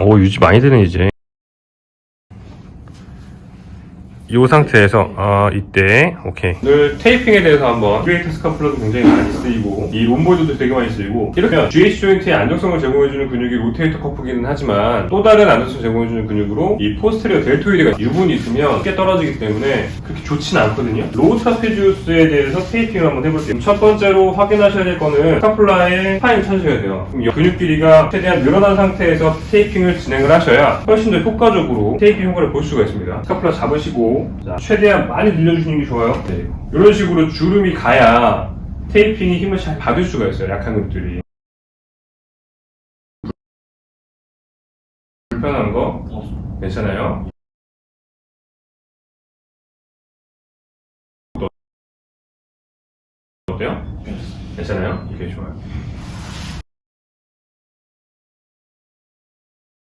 오 유지 많이 되네 이제 이 상태에서 아 이때 오케이. 오늘 테이핑에 대해서 한번 듀에이터 스카플러도 굉장히 많이 쓰이고 이 롬보드도 되게 많이 쓰이고 이렇게 GH 조인트의 안정성을 제공해주는 근육이 로테이터 커프기는 하지만 또 다른 안정성을 제공해주는 근육으로 이 포스테리어 델토이드가 유분이 있으면 쉽게 떨어지기 때문에 그렇게 좋지는 않거든요. 로우 트라페지우스에 대해서 테이핑을 한번 해볼게요. 첫 번째로 확인하셔야 될 거는 스카플라의 파인 찾으셔야 돼요. 근육 길이가 최대한 늘어난 상태에서 테이핑을 진행을 하셔야 훨씬 더 효과적으로 테이핑 효과를 볼 수가 있습니다. 스카플라 잡으시고 자, 최대한 많이 늘려주시는 게 좋아요 네. 이런 식으로 주름이 가야 테이핑이 힘을 잘 받을 수가 있어요 약한 근육들이 불편한 거 괜찮아요? 어때요? 괜찮아요? 이게 좋아요